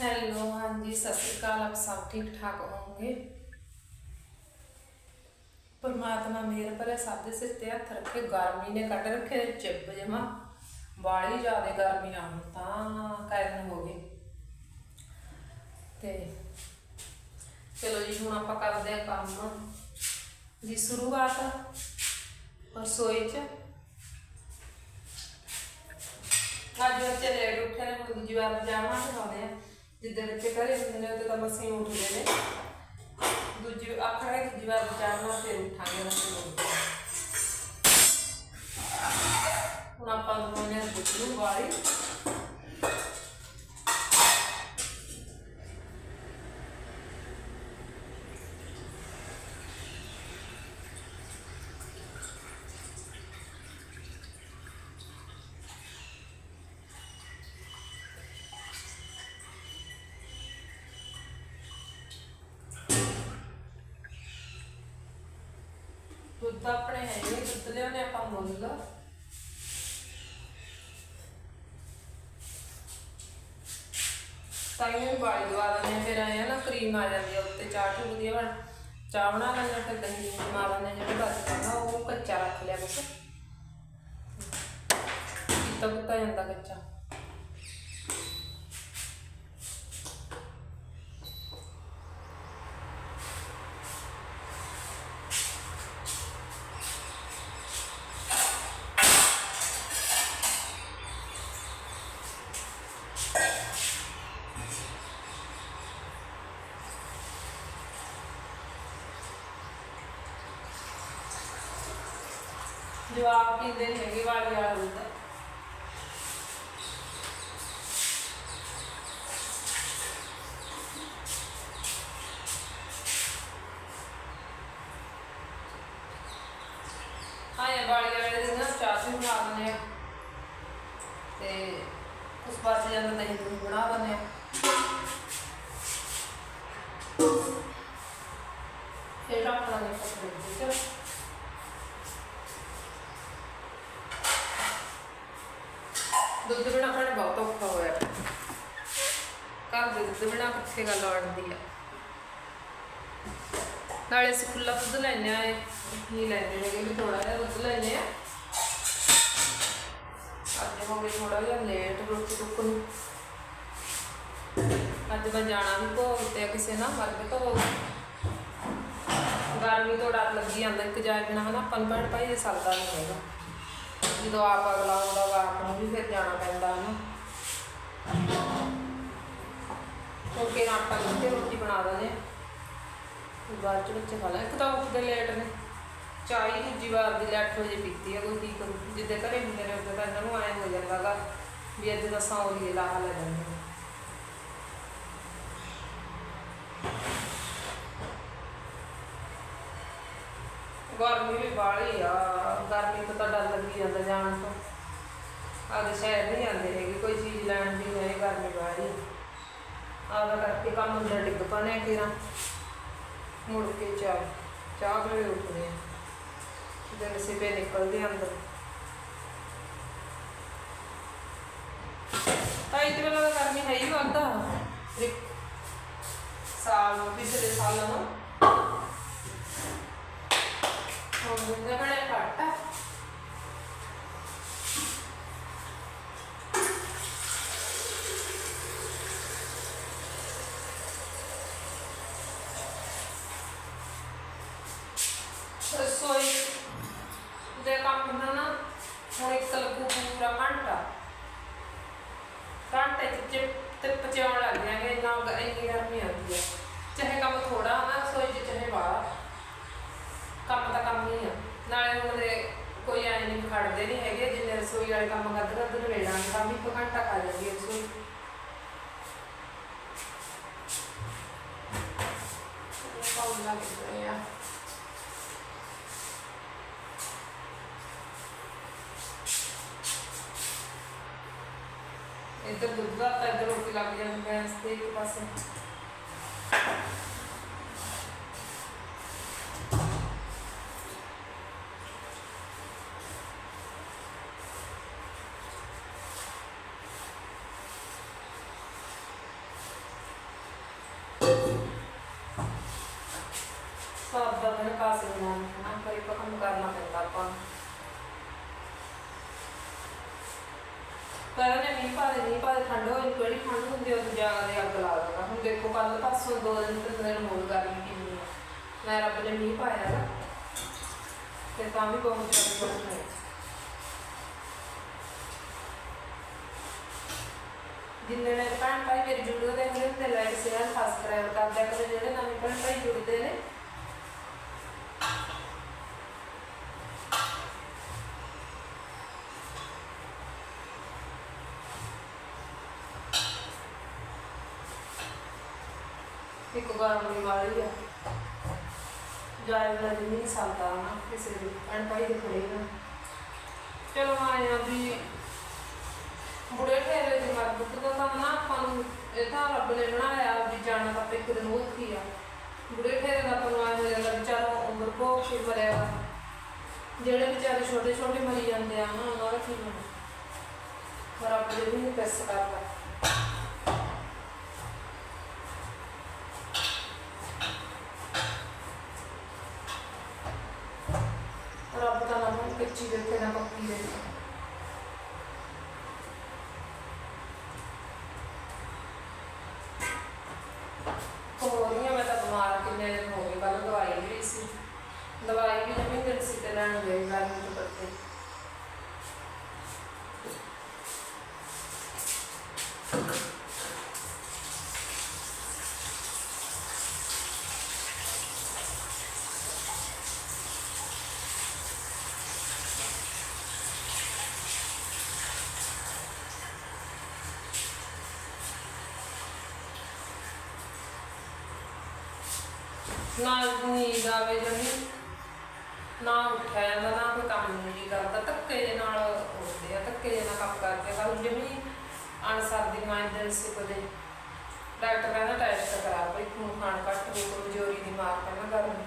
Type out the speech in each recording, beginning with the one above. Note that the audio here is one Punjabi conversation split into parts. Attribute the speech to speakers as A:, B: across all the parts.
A: ਹੈਲੋ, ਹਾਂਜੀ, ਸਤਿ ਸ਼੍ਰੀ ਅਕਾਲ, ਆਪ ਸਭ ਠੀਕ ਠਾਕ ਹੋਵੋਗੇ? ਪਰਮਾਤਮਾ ਮੇਰ ਭਰੇ, ਸਭ ਦੇ ਸਿਰ ਤੇ ਹੱਥ ਰੱਖੇ, ਗਰਮੀ ਨੇ ਕੱਢ ਰੱਖੇ ਚਿੱਬ ਜਮਾ। ਬਾਲੀ ਜ਼ਿਆਦਾ ਗਰਮੀ ਆਉਣ ਤਾਂ ਕਾਰਨ ਹੋ ਗਏ। ਤੇ ਚਲੋ ਜੀ, ਹੁਣ ਆਪਾਂ ਕਰਦੇ ਆ ਕੰਮ ਦੀ ਸ਼ੁਰੂਆਤ ਰਸੋਈ ਚ। ਅੱਜ ਬੱਚੇ ਲੇਟ ਉੱਠੇ ਨੇ, ਹੁਣ ਦੂਜੀ ਵਾਰ ਪਜਾਮਾ ਦਿਖਾਉਂਦੇ ਆ। ਜਿੱਦਾਂ ਬੱਚੇ ਘਰੇ ਹੁੰਦੇ ਨੇ ਉਦੋਂ ਤਾਂ ਮਸੀਂ ਉੱਠਦੇ ਨੇ। ਦੂਜੀ ਆਖੜੇ ਦੂਜੀ ਵਾਰ ਪਜਾਮਾ ਫਿਰ ਉੱਠਾਂਗੇ ਮਸੀਂ ਉੱਠਦੇ ਹੁਣ ਆਪਾਂ ਨੂੰ ਨੇ ਬੁੱਧੂ ਵਾਲੀ ਦੁੱਧ ਆਪਣੇ ਹੈ ਦੁੱਧ ਲਿਆਉਣੇ ਆਪਾਂ ਮੁੱਲ। ਦਾ ਤਾਂ ਇਹ ਬਾਈ ਦਵਾ ਦਿੰਦੇ ਫਿਰ ਆਏ ਆ ਨਾ ਕਰੀਮ ਆ ਜਾਂਦੀ ਆ ਉੱਤੇ ਚਾਹ ਚੂ ਵਧੀਆ ਬਣ ਚਾਹ ਬਣਾ ਲੈਂਦੇ ਆ, ਫਿਰ ਦਹੀਂ ਮਾ ਲੈਂਦੇ ਜਿਹੜਾ ਬਚ ਜਾਂਦਾ ਉਹ ਕੱਚਾ ਰੱਖ ਲਿਆ ਬਸ ਕੀਤਾ ਕੁੱਤਾ ਜਾਂਦਾ ਕੱਚਾ। ਪੀਂਦੇ ਨਹੀਂ ਹੈਗੇ ਵਾਲੀ ਵਾਲਾ ਦੁੱਧ ਹਾਂ ਵਾਲੀ ਵਾਲੇ ਦੀ ਨਾ ਚਾਹ ਵੀ ਬਣਾ ਦਿੰਦੇ ਆ। ਤੇ ਉਸ ਪਾਸੇ ਜਾਂਦਾ ਦਹੀਂ ਦੁੱਧ ਬਣਾ ਦਿੰਦੇ ਆ। ਫਿਰ ਰੱਖ ਲਾਂਗੇ ਫਸਲ ਵਿੱਚ ਦੁੱਧ ਬਿਨਾ ਖਾਣਾ ਬਹੁਤ ਔਖਾ ਹੋਇਆ ਘਰ ਦੇ ਦੁੱਧ ਬਿਨਾ ਕਿੱਥੇ ਗੱਲ ਆੜਦੀ ਆ? ਨਾਲੇ ਅਸੀਂ ਖੁੱਲਾ ਦੁੱਧ ਲੈਣੇ ਆ ਨਹੀਂ ਲੈਣੇ ਹੈਗੇ ਵੀ ਥੋੜਾ ਜਿਹਾ ਦੁੱਧ ਲੈਣੇ ਆ ਅੱਜ ਹੋ ਗਏ ਥੋੜਾ ਜਿਹਾ ਲੇਟ ਰੋਟੀ ਟੁੱਕ ਨੂੰ ਅੱਜ ਮੈਂ ਜਾਣਾ ਵੀ ਭੋਗ ਤੇ ਕਿਸੇ ਨਾਲ ਮਰਗ ਤੋਂ ਗਰਮੀ ਤੋਂ ਡਰ ਲੱਗੀ ਜਾਂਦਾ, ਇੱਕ ਜਾਇ ਬਿਨਾ ਹਨਾ, ਆਪਾਂ ਨੂੰ ਭਾਈ ਇਹ ਸਰਦਾ ਨਹੀਂ ਹੈਗਾ। ਜਦੋਂ ਆਪ ਅਗਲਾ ਆਉਂਦਾ ਵਾ ਆਪ ਨੂੰ ਵੀ ਫਿਰ ਜਾਣਾ ਪੈਂਦਾ ਉਹਨੂੰ ਕਿਉਂਕਿ ਨਾ ਆਪਾਂ ਕਿਤੇ ਰੋਟੀ ਬਣਾ ਦਿੰਦੇ ਬਾਅਦ ਚ ਬੱਚੇ ਖਾ ਲੈ। ਇੱਕ ਤਾਂ ਉੱਠਦੇ ਲੇਟ ਨੇ। ਚਾਹ ਹੀ ਦੂਜੀ ਵਾਰ ਦੀ ਲੈ 8 ਵਜੇ ਪੀਤੀ ਆ, ਕੋਈ ਕੀ ਕਰੂ? ਜਿੱਦੇ ਘਰੇ ਹੁੰਦੇ ਨੇ, ਉਦੋਂ ਤਾਂ ਇਹਨਾਂ ਨੂੰ ਆਏ ਹੋ ਜਾਂਦਾਗਾ ਵੀ ਅੱਜ ਤਾਂ ਸੌਂ ਲਈਏ ਲਾਹ ਲੈ ਜਾਂਦੇ ਗਰਮੀ ਵੀ ਬਾਹਲੀ ਆ। ਗਰਮੀ ਤੋਂ ਤਾਂ ਡਰ ਲੱਗੀ ਜਾਂਦਾ ਜਾਣ ਤੋਂ। ਆਦੇ ਸ਼ਹਿਰ ਨਹੀਂ ਆਉਂਦੇ ਹੈਗੇ, ਕੋਈ ਚੀਜ਼ ਲੈਣ ਦੀ ਹੈ ਗਰਮੀ ਬਾਹਲੀ ਆਦਾ ਕਰਕੇ ਕੰਮ ਅੰਦਰ ਡਿੱਗ ਪਾਣੇ ਕਿਰਾਂ ਮੁੜ ਕੇ ਚਾਹ ਚਾਹ ਵੇਲੇ ਉੱਠਦੇ ਆ। ਦਿਨ ਸਿਪੇ ਨਿਕਲਦੇ ਆ ਅੰਦਰ। ਤਾਂ ਇਹਦੇ ਵੇਲੇ ਤਾਂ ਗਰਮੀ ਹੈ ਹੀ ਵਾਦਾ ਸਾਲ ਨੂੰ, ਪਿਛਲੇ ਸਾਲਾਂ ਨੂੰ। ਹੁਣ ਦੁੱਧ ਬੜੇ ਘੱਟ ਆ ਰਸੋਈ ਦੇ ਕੰਮ ਹੁੰਦਾ ਨਾ ਹੁਣ ਇੱਕ ਲੱਗੂ ਪੂਰਾ ਘੰਟਾ ਘੰਟੇ ਚ ਚਿਪ ਤੇ ਪਚਾਉਣ ਲੱਗ ਜਾਂਗੇ ਇੰਨਾ ਗ- ਇੰਨੀ ਗਰਮੀ ਆਉਂਦੀ ਹੈ ਚਾਹੇ ਕੰਮ ਥੋੜਾ ਨਾ ਰਸੋਈ ਚ ਚਾਹੇ ਬਾਹਰ ਕੰਮ ਤਾਂ ਕੰਮ ਹੀ ਆ ਨਾਲੇ ਹੁਣ ਦੇ ਕੋਈ ਐ ਨਹੀਂ ਖੜਦੇ ਨਹੀਂ ਹੈਗੇ ਜਿੰਨੇ ਰਸੋਈ ਵਾਲੇ ਕੰਮ ਕਰਦੇ ਕਰਦੇ ਨਵੇੜਾਂਗੇ ਕੰਮ ਇੱਕ ਘੰਟਾ ਖਾ ਜਾਂਦੀ ਹੈ ਰਸੋਈ ਕੌਣ ਲੱਗ ਰਿਹਾ ਇੱਧਰ ਦੁੱਧ ਦਾ ਤਾਂ ਇੱਧਰ ਰੋਟੀ ਲੱਗ ਜਾਂਦੀ ਹੈ ਇਸ ਤੇ ਇੱਕ ਪਾਸੇ। ਜਾਣਾ ਨਾ ਪਰ ਇੱਕ ਕੰਮ ਕਰਨਾ ਪੈਂਦਾ ਆਪਾਂ। ਨੂੰ। ਪਹਿਲਾਂ ਨੇ ਮੀਂਹ ਪਾ ਦੇ ਮੀਂਹ ਪਾ ਦੇ ਠੰਡ ਹੋਈ ਠੰਡ ਹੁੰਦੀ ਆ, ਉਦੋਂ ਅੱਗ ਲਾ ਦੇਣਾ। ਹੁਣ ਦੇਖੋ ਕੱਲ ਪਾਸੋਂ ਦੋ ਦਿਨ ਤਿੰਨ ਦਿਨ ਹੋਰ ਗਰਮੀ ਕਿੰਨੀ ਆ। ਮੈਂ ਰੱਬ ਨੇ ਮੀਂਹ ਪਾਇਆ ਨਾ ਤੇ ਤਾਂ ਵੀ ਬਹੁਤ ਜ਼ਿਆਦਾ ਗਰਮੀ ਹੈ ਜਿੰਨੇ ਨੇ ਭੈਣ ਭਾਈ ਮੇਰੀ ਵੀਡੀਓ ਦੇਖਦੇ ਹੁੰਦੇ ਲਾਈਕ ਸ਼ੇਅਰ ਸਬਸਕ੍ਰਾਈਬ ਕਰ ਦਿਆ ਕਰੋ ਜਿਹੜੇ ਨਵੇਂ ਭੈਣ ਭਾਈ ਜੁੜਦੇ ਨੇ। ਇੱਕ ਗਰਮੀ ਵਾਲੀ ਆ। ਜਾਇ ਜੀ ਨਹੀਂ ਸਕਦਾ ਨਾ ਕਿਸੇ ਦੇ ਭੈਣ ਦੇ ਖੜੇ ਨਾ। ਚਲੋ ਆਏ ਵੀ ਬੁੜੇ ਠੇਰੇ ਦੀ ਮਰਬੂਤ ਦਾ ਤਾਂ ਨਾ ਆਪਾਂ ਨੂੰ ਇਹ ਤਾਂ ਰੱਬ ਨੇ ਬਣਾਇਆ ਵੀ ਜਾਣਾ ਤਾਂ ਇੱਕ ਦਿਨ ਉਹ ਆ। ਬੁੜੇ ਠੇਰੇ ਦਾ ਆਪਾਂ ਨੂੰ ਆਏ ਵਿਚਾਰਾ ਉਮਰ ਕੋ ਕੇ ਮਰਿਆ ਜਿਹੜੇ ਵਿਚਾਰੇ ਛੋਟੇ ਛੋਟੇ ਮਰੀ ਜਾਂਦੇ ਆ ਨਾ, ਉਹਨਾਂ ਦਾ ਕੀ ਹੋਣਾ? ਪਰ ਰੱਬ ਵੀ ਨਹੀਂ ਕਰਦਾ ਰੱਬ ਦਾ ਨਾਮ ਕੱਚੀ ਦੇਖੇ ਨਾ ਪੱਕੀ ਦੇਖੇ ਹੋ ਰਹੀ ਹਾਂ ਮੈਂ ਤਾਂ ਬਿਮਾਰ ਕਿੰਨੇ ਦਿਨ ਹੋ ਗਏ ਕੱਲ ਦਵਾਈ ਵੀ ਲਈ ਸੀ ਦਵਾਈ ਵੀ ਜਮੀ ਦਿਨ ਸੀ ਤੇ ਲੈਣ ਗਏ ਗਰਮੀ ਤੋਂ ਬੱਤੇ ਨਾ ਨੀਂਦ ਆਵੇ ਜਮੀ ਨਾ ਉੱਠਿਆ ਜਾਂਦਾ, ਨਾ ਕੋਈ ਕੰਮ ਨਹੀਂ ਕਰਦਾ। ਧੱਕੇ ਦੇ ਨਾਲ ਉੱਠਦੇ ਆ, ਧੱਕੇ ਦੇ ਨਾਲ ਕੰਮ ਕਰਦੇ ਕੱਲ ਜਮੀ ਅਨਸਰ ਦੀ ਐਮਰਜੈਂਸੀ ਕੋਲੇ ਡਾਕਟਰ ਕਹਿੰਦਾ ਟੈਸਟ ਕਰਾ ਬਈ ਖੂਨ ਖਾਣ ਘੱਟ ਹੋ ਕਮਜ਼ੋਰੀ ਦੀ ਮਾਰ ਕਹਿੰਦਾ ਗਰਮੀ।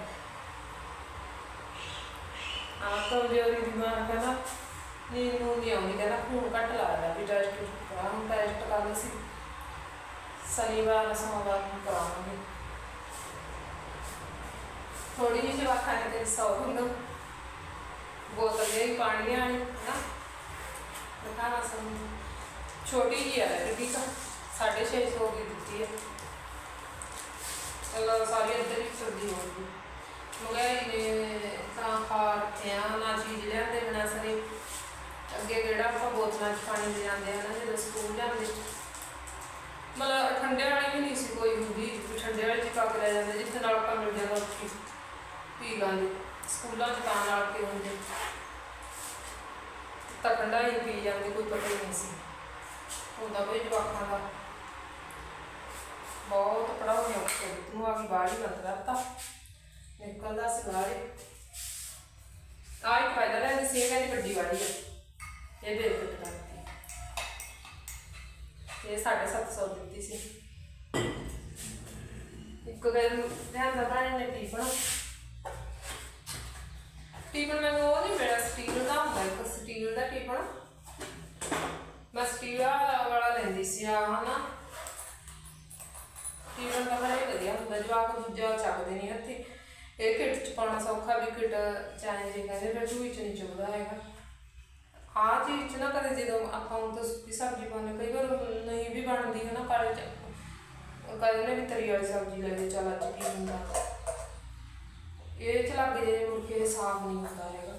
A: ਆ ਕਮਜ਼ੋਰੀ ਦੀ ਮਾਰ ਕਹਿੰਦਾ ਨੀਂਦ ਨੂੰ ਨਹੀਂ ਆਉਂਦੀ, ਕਹਿੰਦਾ ਖੂਨ ਘੱਟ ਲੱਗਦਾ ਵੀ ਟੈਸਟ ਕਰਾ ਹੁਣ ਟੈਸਟ ਕਰਨਾ ਸੀ ਸ਼ਨੀਵਾਰ, ਸੋਮਵਾਰ ਨੂੰ ਕਰਾਵਾਂਗੇ ਥੋੜੀ ਜਿਹੀ ਜਵਾਖਾਂ ਨੇ ਤੇ ਸੌ ਹੁੰਦਾ ਬੋਤਲ ਦੇ ਪਾਣੀ ਆਣੀ ਨਾ ਦਿਖਾਣਾ ਸਭ ਛੋਟੀ ਜਿਹੀ ਹੈ ਕਿ ਠੀਕ ਆ 650 ਦੀ ਦਿੱਤੀ ਹੈ ਚਲੋ, ਸਾਰੀ ਅੰਦਰ ਹੀ ਸਰਦੀ ਹੋ ਗਈ ਮਗਾਈ ਤਾਂ ਖਾ ਰੱਖਿਆ, ਨਾ ਚੀਜ਼ ਲਿਆਂਦੇ ਬਿਨਾ ਸਰੇ। ਅੱਗੇ ਜਿਹੜਾ ਆਪਾਂ ਬੋਤਲਾਂ 'ਚ ਪਾਣੀ ਦੇ ਜਾਂਦੇ ਆ ਨਾ ਜਦੋਂ ਸਕੂਲ ਜਾਂਦੇ। ਮਤਲਬ ਠੰਡੇ ਵਾਲੀ ਵੀ ਨਹੀਂ ਸੀ ਕੋਈ ਹੁੰਦੀ, ਠੰਡੇ ਵਾਲੀ ਚ ਪਾ ਕੇ ਲੈ ਜਾਂਦੇ, ਜਿੱਥੇ ਨਾਲ ਆਪਾਂ ਮਿਲ ਜਾਂਦਾ ਉੱਥੇ। ਪੀ ਲਾਂਗੇ ਸਕੂਲਾਂ 'ਚ ਤਾਂ ਨਾਲ ਕੇ ਹੁੰਦੇ। ਤਾਂ ਠੰਡਾ ਹੀ ਪੀ ਜਾਂਦੇ, ਕੋਈ ਪਤਾ ਹੀ ਨਹੀਂ ਸੀ। ਹੁੰਦਾ ਕੋਈ ਜਵਾਕਾਂ ਦਾ ਬਹੁਤ ਪੜਾਉਣੇ ਔਖੇ ਤੂੰ ਆ ਗਈ, ਬਾਹਰ ਹੀ ਬੰਦ ਕਰਤਾ ਨਿਕਲਦਾ ਸੀ ਆਈ ਫਾਇਦਾ ਲੈ ਸੀ, ਇਹ ਕਹਿੰਦੀ ਵੱਡੀ ਵਾਲੀ ਹੈ ਇਹ ਦੇ ਦਿੱਤੀ ਕਰਤੀ ਇਹ 750 ਦਿੱਤੀ ਸੀ। ਇੱਕ ਗੱਲ ਧਿਆਨ ਦਾ ਪਾਣੀ ਨੇ ਟੀਪਣਾ ਟੀਪਣ ਮੈਨੂੰ ਉਹ ਨਹੀਂ ਮਿਲਿਆ ਸਟੀਲ ਦਾ ਹੁੰਦਾ ਇੱਕ ਸਟੀਲ ਦਾ ਟੀਪਣ ਮੈਂ ਸਟੀਲ ਵਾਲਾ ਲੈਂਦੀ ਸੀ ਆ ਹਨਾ। ਟੀਪਣ ਦਾ ਬੜਾ ਹੀ ਵਧੀਆ ਹੁੰਦਾ, ਜਵਾਕ ਦੂਜਾ ਚੱਕਦੇ ਨਹੀਂ ਹੱਥੀ। ਇਹ ਕਿਟ ਚ ਪਾਉਣਾ ਸੌਖਾ ਵੀ ਕਿਟ ਚਾਹੇ ਜੇ ਕਹਿੰਦੇ ਫਿਰ ਚੂਈ ਚ ਨਹੀਂ ਚੁਗਦਾ ਹੈਗਾ। ਆ ਚੀਜ਼ ਚ ਨਾ ਕਦੇ ਜਦੋਂ ਆਪਾਂ ਉਹ ਤਾਂ ਸੁੱਕੀ ਸਬਜ਼ੀ ਪਾਉਂਦੇ, ਕਈ ਵਾਰ ਨਹੀਂ ਵੀ ਬਣਦੀ ਹੈ ਨਾ ਕਾਲੇ ਚ ਕਦੇ ਨੇ ਵੀ ਤਰੀ ਵਾਲੀ ਸਬਜ਼ੀ ਲੈ ਲਈ ਚੱਲ ਅੱਜ ਕੀ ਹੁੰਦਾ। ਇਹ ਚ ਲੱਗ ਮੁੜ ਕੇ ਸਾਫ਼ ਨਹੀਂ ਹੁੰਦਾ ਹੈਗਾ।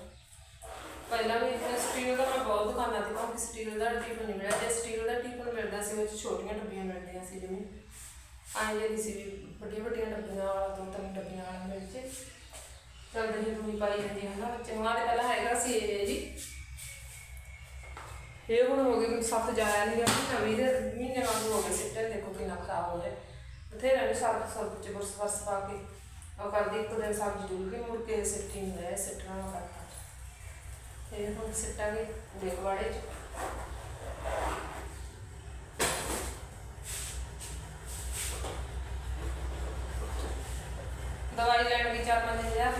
A: ਪਹਿਲਾਂ ਵੀ ਸਟੀਲ ਦਾ ਮੈਂ ਬਹੁਤ ਦੁਕਾਨਾਂ ਤੇ ਕਾਫੀ ਸਟੀਲ ਦਾ ਟੀਪਨ ਨਹੀਂ ਮਿਲਿਆ। ਜੇ ਸਟੀਲ ਦਾ ਟੀਪਨ ਮਿਲਦਾ ਸੀ, ਉਹ 'ਚ ਛੋਟੀਆਂ ਡੱਬੀਆਂ ਮਿਲਦੀਆਂ ਸੀ ਜਿਵੇਂ। ਆਏ ਜਿਹੜੀ ਸੀ ਵੀ ਵੱਡੀਆਂ ਵੱਡੀਆਂ ਡੱਬੀਆਂ ਵਾਲਾ, ਦੋ ਤਿੰਨ ਡੱਬੀਆਂ ਵਾਲਾ ਮਿਲ ਜੇ। ਚੱਲ ਦਹੀਂ ਦੂਣੀ ਪਾਈ ਜਾਂਦੀ ਹੈ ਨਾ ਬੱਚੇ ਤੇ ਪਹਿਲਾਂ ਹੈਗਾ ਸੀ ਇਹ ਜੀ। ਇਹ ਹੁਣ ਹੋ ਗਏ ਸੱਤ ਜਾਇਆ ਨਹੀਂ ਗਿਆ ਨਵੀਂ ਦੇ ਮਹੀਨੇ ਵਾਂਗੂ ਹੋ ਗਏ ਸਿੱਟੇ, ਦੇਖੋ ਕਿੰਨਾ ਖਰਾਬ ਹੋ ਗਿਆ। ਬਥੇਰਾ ਵੀ ਸੱਤ ਸੱਤ ਚ ਬਰਸ ਬਰਸ ਪਾ ਕੇ। ਉਹ ਕਰਦੀ ਇੱਕ ਦਿਨ ਸਬਜ਼ੀ ਡੁੱਲ ਗਈ ਮੁੜ ਕੇ ਸਿੱਟੀ ਨਹੀਂ ਰਿਹਾ, ਸਿੱਟਣਾ ਨਾ ਕਰਤਾ ਇਹ ਹੁਣ ਸਿੱਟਾਂਗੇ ਦੇਖ ਚ। ਦਵਾਈ ਲੈਣ ਵੀ ਚਾਰ ਪੰਜ ਹਜ਼ਾਰ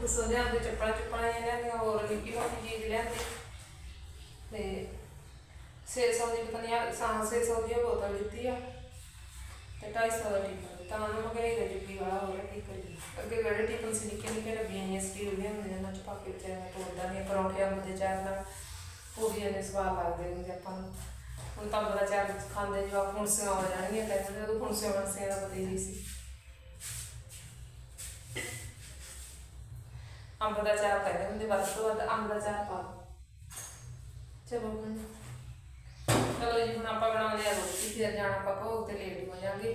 A: ਕੁਛ ਹੋ ਜਾਂਦੇ ਚੱਪਲਾਂ ਚੁੱਪਲਾਂ ਇਹਨਾਂ ਦੀਆਂ ਹੋਰ ਨਿੱਕੀ ਮੋਟੀ ਚੀਜ਼ ਲਿਆਂਦੀ ਤੇ 600 ਦੀ ਪਤਾ ਨਹੀਂ 600 ਦੀ ਬੋਤਲ ਦਿੱਤੀ ਆ ਤੇ 250 ਦਾ ਟੀਕਾ ਦਿੱਤਾ ਤਾਂ ਉਹਨੂੰ ਮਹਿੰਗਾਈ ਦਾ ਜੁੱਗੀ ਵਾਲਾ ਹੋ ਗਿਆ ਕੀ ਕਰੀਏ ਅੱਗੇ ਗੜੇ ਟਿਫਨ ਸੀ, ਨਿੱਕੇ ਨਿੱਕੇ ਡੱਬੀਆਂ ਜਿਹੀਆਂ ਸਟੀਲ ਦੀਆਂ ਹੁੰਦੀਆਂ ਉਹਨਾਂ ਚ ਪਾ ਕੇ ਤੇ ਤੋੜਦਾ ਨਹੀਂ ਪਰੌਂਠੇ ਅੰਬ ਦੇ ਚਾਰ ਨਾਲ ਪੂਰੀਆਂ ਨੇ ਸਵਾਦ ਲੱਗਦੇ ਹੁੰਦੇ ਆਪਾਂ ਨੂੰ। ਹੁਣ ਤਾਂ ਅੰਬ ਦਾ ਚਾਰ ਖਾਂਦੇ ਜਵਾਕ ਹੁਣ ਸਿਆਂ ਹੋ ਜਾਣਗੀਆਂ ਕਹਿੰਦੇ ਜਦੋਂ ਹੁਣ ਸਿਆਂ ਵਰਸਿਆਂ ਦਾ ਪਤਾ ਹੀ ਨਹੀਂ ਸੀ। ਅੰਬ ਦਾ ਚਾਰ ਕਹਿੰਦੇ ਹੁੰਦੇ ਵੱਧ ਤੋਂ ਵੱਧ ਅੰਬ ਦਾ ਚਾਰ ਪਾ ਚਲੋ ਹੁਣ। ਚਲੋ ਜੀ ਹੁਣ ਆਪਾਂ ਬਣਾਉਂਦੇ ਆ ਰੋਟੀ, ਫਿਰ ਜਾਣਾ ਆਪਾਂ ਭੋਗ ਤੇ ਲੇਟ ਹੋ ਜਾਾਂਗੇ